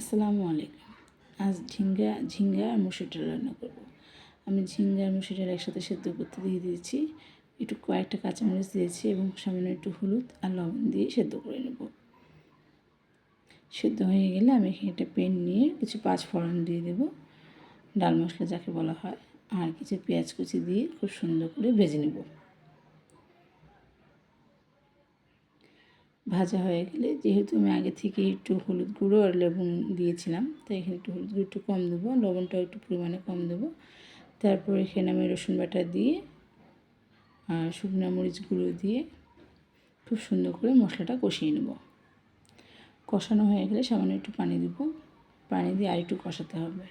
আসসালামু আলাইকুম। আজ ঝিঙ্গা ঝিঙ্গা আর মুসুর ডাল রান্না করব। আমি ঝিঙ্গা আর মুসুর ডাল একসাথে সেদ্ধ করতে দিয়ে দিয়েছি। একটু কয়েকটা কাঁচামরিচ দিয়েছি এবং সামান্য একটু হলুদ আর লবণ দিয়ে সেদ্ধ করে নেব। সেদ্ধ হয়ে গেলে আমি এখানে একটা পেন নিয়ে কিছু পাঁচ ফোড়ন দিয়ে দেবো। ডাল মশলা যাকে বলা হয় আর কিছু পেঁয়াজ কুচি দিয়ে খুব সুন্দর করে ভেজে নেব। ভাজা হয়ে গেলে যেহেতু আমি আগে থেকে একটু হলুদ গুঁড়ো আর লবণ দিয়েছিলাম, তাই এখানে একটু হলুদ গুঁড়ো একটু কম দেবো, লবণটাও একটু পরিমাণে কম দেবো। তারপর এখানে আমি রসুন বাটা দিয়ে আর শুকনো মরিচ গুঁড়ো দিয়ে খুব সুন্দর করে মশলাটা কষিয়ে নেব। কষানো হয়ে গেলে সামান্য একটু পানি দেবো, পানি দিয়ে আর একটু কষাতে হবে।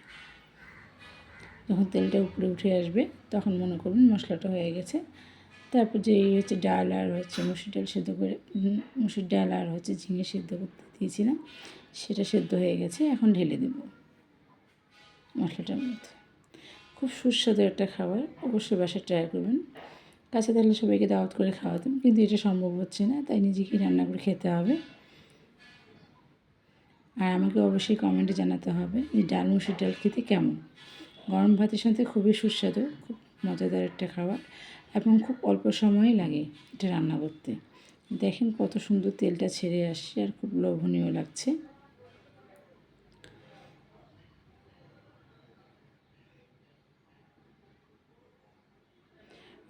যখন তেলটা উপরে উঠে আসবে, তখন মনে করুন মশলাটা হয়ে গেছে। তারপর যে এই হচ্ছে ডাল আর হচ্ছে মুসুর ডাল সেদ্ধ করে মুসুর ডাল আর হচ্ছে ঝিঙে সেদ্ধ করতে দিয়েছিলাম। সেটা সেদ্ধ হয়ে গেছে, এখন ঢেলে দেব মশলাটার মধ্যে। খুব সুস্বাদু একটা খাবার, অবশ্যই বাসায় ট্রাই করবেন। কাছে থাকলে সবাইকে দাওয়াত করে খাওয়াতাম কিন্তু এটা সম্ভব হচ্ছে না, তাই নিজেকেই রান্না করে খেতে হবে। আর আমাকে অবশ্যই কমেন্টে জানাতে হবে যে ডাল মুসুর ডাল খেতে কেমন? গরম ভাতের সাথে খুবই সুস্বাদু, খুব মজাদার একটা খাবার। এবং খুব অল্প সময় লাগে এটা রান্না করতে। দেখেন কত সুন্দর তেলটা ছেড়ে আসছে আর খুব লোভনীয় লাগছে।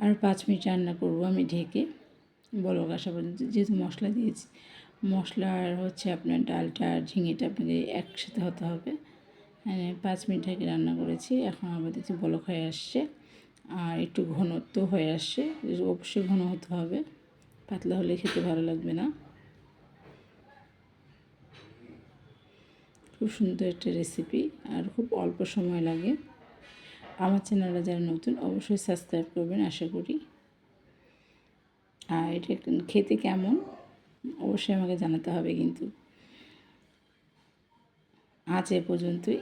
আর পাঁচ মিনিট রান্না করব আমি ঢেকে। বলক আসা পর্যন্ত যেহেতু মশলা দিয়েছি, মশলা আর হচ্ছে আপনার ডালটা আর ঝিঙেটা আপনাকে একসাথে হতে হবে। হ্যাঁ পাঁচ মিনিট ঢেকে রান্না করেছি, এখন আবার দেখছি বলক হয়ে আসছে। আর একটু ঘনত্ব হয়ে আসছে, অবশ্যই ঘন হতে হবে। পাতলা হলে খেতে ভালো লাগবে না। খুব সুন্দর একটা রেসিপি আর খুব অল্প সময় লাগে। আমার চ্যানেলটা যারা নতুন, অবশ্যই সাবস্ক্রাইব করবেন, আশা করি। আর এটা খেতে কেমন, অবশ্যই আমাকে জানাতে হবে কিন্তু। আজ এ পর্যন্তই।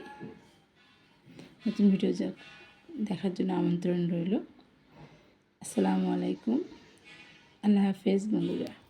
নতুন ভিডিও যাক। দেখার জন্য আমন্ত্রণ রইল। আসসালামু আলাইকুম। আল্লাহ হাফেজ বন্ধুরা।